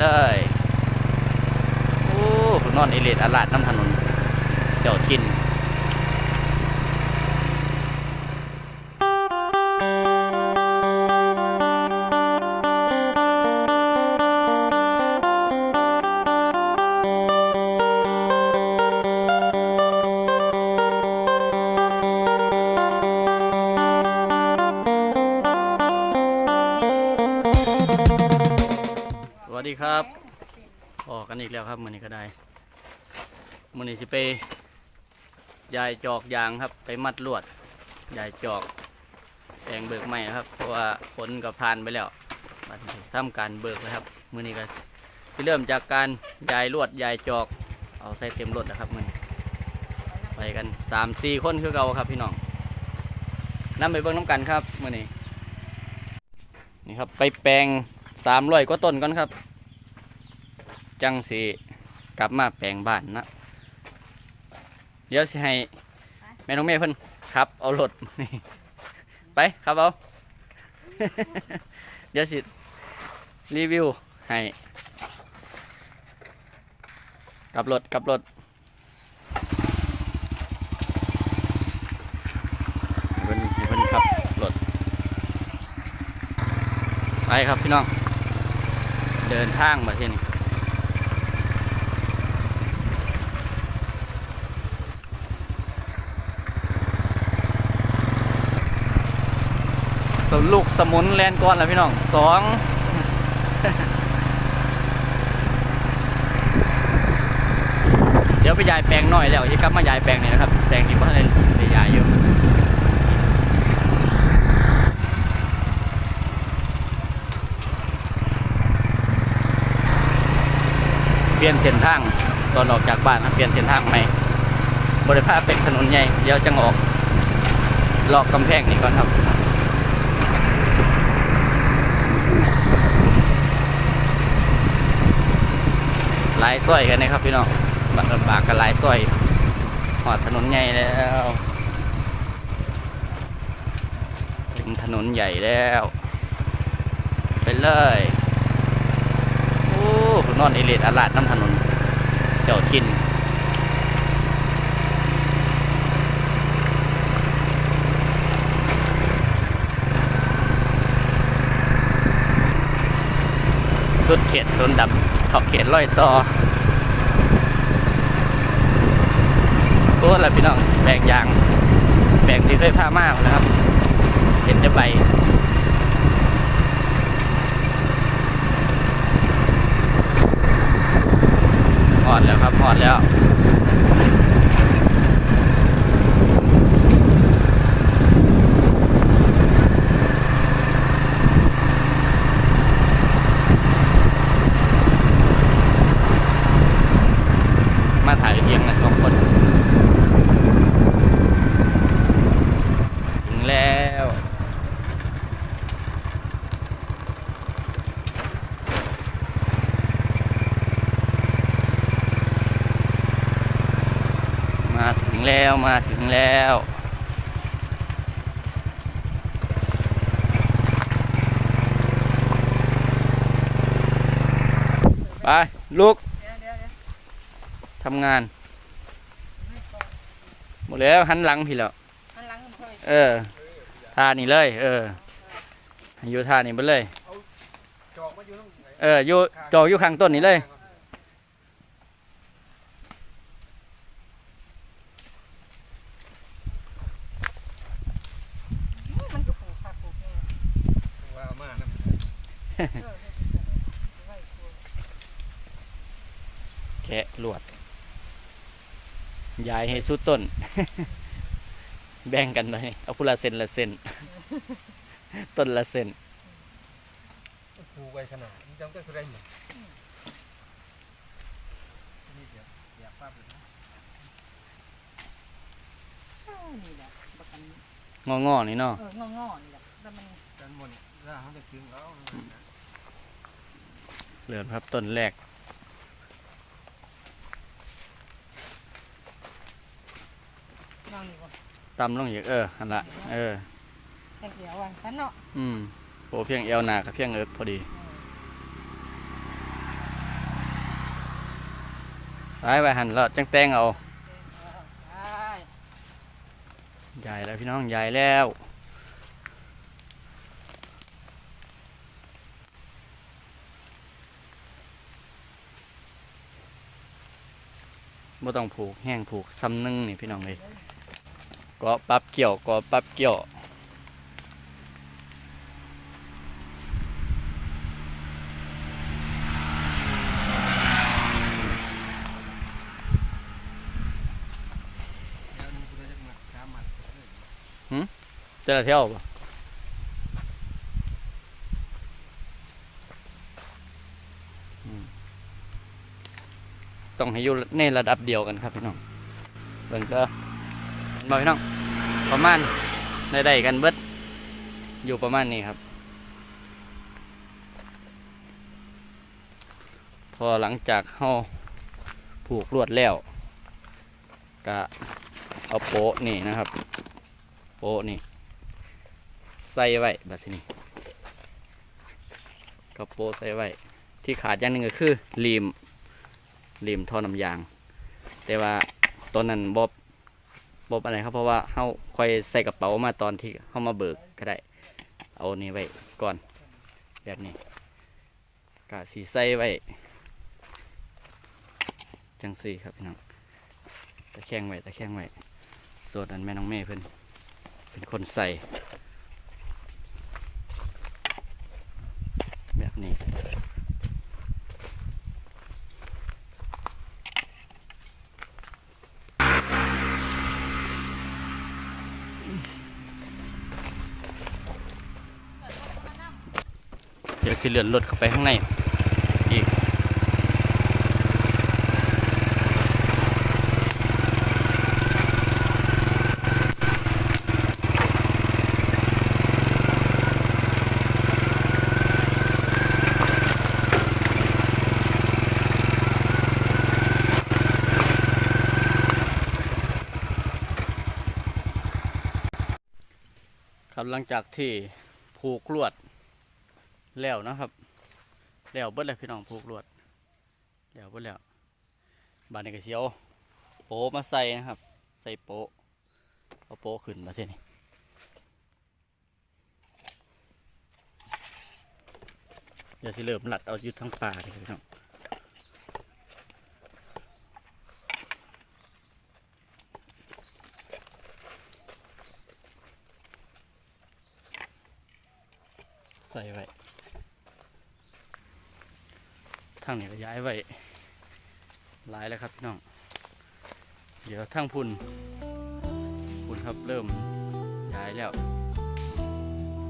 เลยโอ้นอนเอเลดอาลาดน้ำถนน เจ้าชิน สวัสดีครับออกกันอีกแล้วครับมือนี้ก็ได้มือนี้สิไปยายจอกยางครับ ไปมัดลวดยายจอกแปลงเบิกใหม่ครับ เพราะว่าฝนกับพานไปแล้วมาทำการเบิกแล้วครับ มือนี้ก็สิเริ่มจากการยายลวดยายจอก เอาใส่เต็มรถนะครับมือนี้ไปกันสามสี่คนคือเก่าครับพี่น้องนำไปเบิ่งน้ำกันครับมือนี้นี่ครับไปแปลงสามร้อยก็ต้นก่อนครับ จังสีกลับมาแปลงบ้านนะเดี๋ยวสิให้แม่น้องเมย์เพิ่นขับ เอารถนี่ไปครับเอา เดี๋ยวสิรีวิวให้กลับรถกลับรถเพิ่นเพิ่นขับรถไปครับพี่น้อง เดินทางมาที่นี่ สลูกสมุนแลนก่อนแล้วพี่น้องสองเดี๋ยวไปยายแปลงหน่อยแล้วที่กลับมายายแปลงนี่นะครับ แปลงนี้เพราะอะไรยายอยู่เปลี่ยนเส้นทางตอนออกจากบ้านเปลี่ยนเส้นทางใหม่บริภาพเป็นถนนใหญ่เดี๋ยวจะออกลอกกำแพงนี่ก่อนครับ ลายซอยกันนะครับพี่น้องบางลำบากกันลายซอยหอดถนนใหญ่แล้วถึงถนนใหญ่แล้ว ไปเลยโอ้นอนเอเลดอาลาดน้ำถนน เจ้าทิน สุดเขตโดนดำขอบเขตร้อยต่อโอ้ละพี่น้องแบ่งยาง แบ่งที่เคยผ้ามากนะครับ เห็นจะใบหอดแล้วครับหอดแล้ว มาถ่ายเพียงนะสองคนถึงแล้วมาถึงแล้วมาถึงแล้วไปลุก ทำงาน หมดแล้วหันหลังพี่แล้วหันหลังก็บ่เคยเออท่านี่เลย เออให้อยู่ท่านี่ไปเลยจอกมาอยู่ตรงไหนเอออยู่จอกอยู่ข้างต้นนี่เลย อื้อมันก็ปลูกผักปลูกแหน่ ว่ามานะ เออเฮ็ดจังได๋ไว้ปลูก แกะลวด ยายให้สุดต้น แบ่งกันเลยเอาพุละเซนละเซนต้นละเซนปูไว้ขนาดนี้จำก็แสดงอยู่นี่เดี๋ยวอยากภาพเลยนะนี่แหละบักกันงองอๆนี่เนาะเอองอนี่แหละแล้วมันด้านบนถ้าเขาจะถึงแล้วเหลือครับต้นแรก นอนนี่บ่ตำลงอีกเออหันละเออแต่เดี๋ยวว่าฉันเนาะอืมโอเพียงเอวหนากับเพียงเอิกพอดีเอไปหันแล้วจังแตงเอาได้ใหญ่แล้วพี่น้องใหญ่แล้วบ่ต้องผูกแห้งผูกซ้ำนึงนี่พี่น้องเลย ก็ปรับเกี่ยวก็ปรับเกี่ยวแล้วนึงกูได้จักหมัดสามหมัดเจะเที่ยวปะต้องให้อยู่ในระดับเดียวกันครับพี่น้องเบิ่งก็ บอพี่น้องประมาณได้ได้กันเบิดอยู่ประมาณนี้ครับ พอหลังจากเฮาผูกลวดแล้วก็เอาโป๊ะนี่นะครับ โป๊ะนี่ ใส่ไว้แบบนี้ก็โป๊ะใส่ไว้ ที่ขาดอย่างหนึ่งก็คือ ลีมลีมท่อน้ำยาง แต่ว่าตัวนั้นบอบ บอะไรครับเพราะว่าเฮาค่อยใส่กระเป๋ามาตอนที่เฮามาเบิกก็ได้ เอานี่ไว้ก่อนแบบนี้กะสีใส่ไว้จังสี่ครับพี่น้องตะแคงไว้ตะแคงไว้ส่วนนั้นแม่น้องเมย์เพิ่นเป็นคนใส่ แบบนี้ เดี๋ยวสิเลื่อนรถเข้าไปข้างในอีกครับหลังจากที่ผูกลวด แล้วนะครับแล้วเบิดเลยพี่น้องผูกลวดแล้วเบิดแล้วบานนี้ก็เสียวโปมาใส่นะครับ ใส่โปเอาโปขึ้นมาที่นี่เดี๋ยวสิเริ่มหลัดเอายู่ทั้งป่าเลยพี่น้องใส่ไว้ ทางนี้ก็ย้ายไว้หลายแล้วครับพี่น้อง เดี๋ยวทั้งพุ่นพุ่นครับเริ่มย้ายแล้ว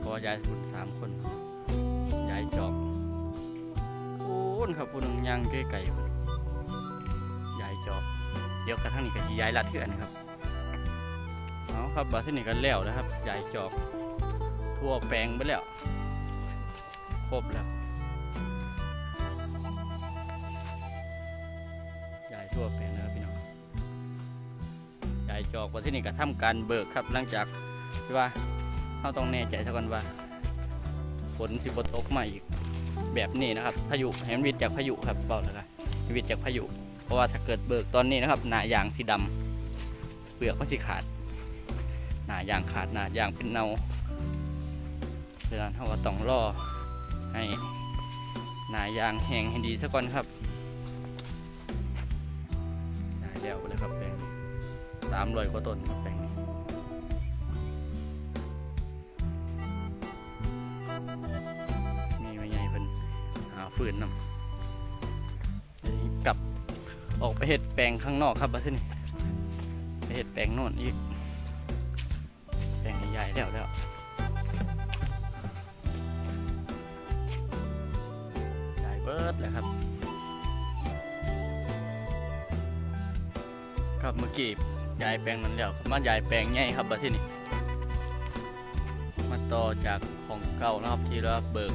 พราะว่าย้ายพุ่นสามคนย้ายจอบพุ่นครับพุ่นยางไกลๆพุ่นย้ายจอบ เดี๋ยวกระทั่งนี้ก็สิย้ายลัดเถื่อนครับเอาครับบัดที่นี่ก็แล้วแล้วครับย้ายจอบทั่วแปลงไปแล้วครบแล้ว จ่ายจอกว่าที่นี่ก็ทำการเบิกครับ หลังจากที่ว่าเราต้องแน่ใจซะก่อนว่าฝนสิบตกมาอีกแบบนี้นะครับ พายุเห็นวิทย์จากพายุครับเปล่าเลยครับวิทย์จากพายุ เพราะว่าถ้าเกิดเบิกตอนนี้นะครับ หนายางสีดำเปลือกมันสิขาด หนายางขาดหนายางเป็นเนาเพราะฉะนั้นเราก็ต้องรอให้หนายางแห้งให้ดีซะก่อนครับได้แล้วไปเลยครับ สามร้อยกว่าต้นแปลงนี้มีไม่ใหญ่เพิ่นหาฟืนนำเดี๋ยวนี้กลับออกไปเห็ดแปลงข้างนอกครับบัดนี้ไปเห็ดแปลงโน่นอีกแปลงใหญ่ๆแล้วแล้วใหญ่เบิร์ดเลยครับครับเมื่อกี้ ยายแปลงนั้นแล้วมายายแปลงใหญ่ครับบัดที่นี่มาต่อจากของเก่านะครับที่เราเบิก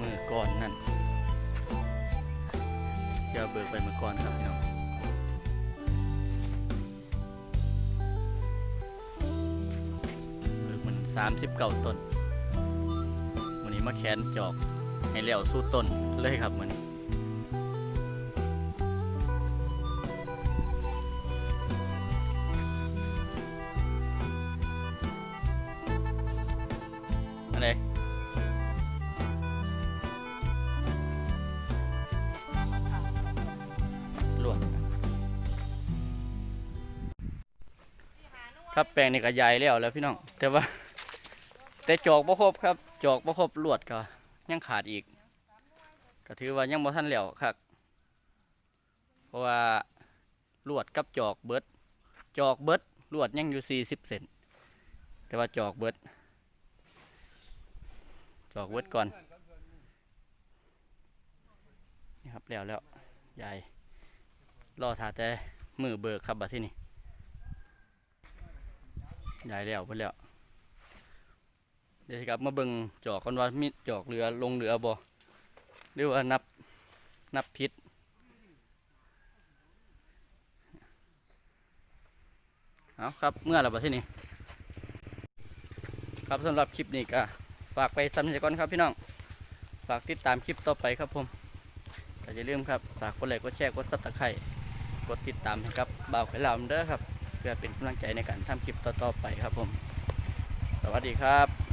มือก่อนนั่นที่เบิกไปเมื่อก่อนครับพี่น้องเบิกมันสามสิบเก้าต้นวันนี้มาแขนจอกให้แล้วสู้ต้นเลยครับมัน ครับแปลงนี่ก็ใหญ่แล้วแล้วพี่น้อง แต่ว่า แต่จอกบ่ครบครับ จอกบ่ครบลวดก็ยังขาดอีก ก็ถือว่ายังบ่ทันแล้วครับ เพราะว่าลวดกับจอกเบิด จอกเบิดลวดยังอยู่ 40 เซนแต่ว่าจอกเบิด จอกเบิดก่อนนี่ครับแล้วแล้วใหญ่รอถาแต่มือเบิกครับบัดที่นี่ ใหญ่แล้วเพิ่นแล้วเดี๋ยวสิกลับมาเบิ่งจอกกันว่ามีจอกเรือลงเรือบ่หรือว่านับนับพิษเอาครับเมื่อเราบัดที่นี่ครับสำหรับคลิปนี้ก็ฝากไปซ้ำเสียก่อนครับพี่น้อง ฝากติดตามคลิปต่อไปครับผมก็อย่าลืมครับฝากกดไลค์กดแชร์กดซับสไครต์กดติดตามให้ครับบ่าวไข่ลาเด้อครับ เพื่อเป็นกำลังใจในการทำคลิปต่อๆไปครับผม สวัสดีครับ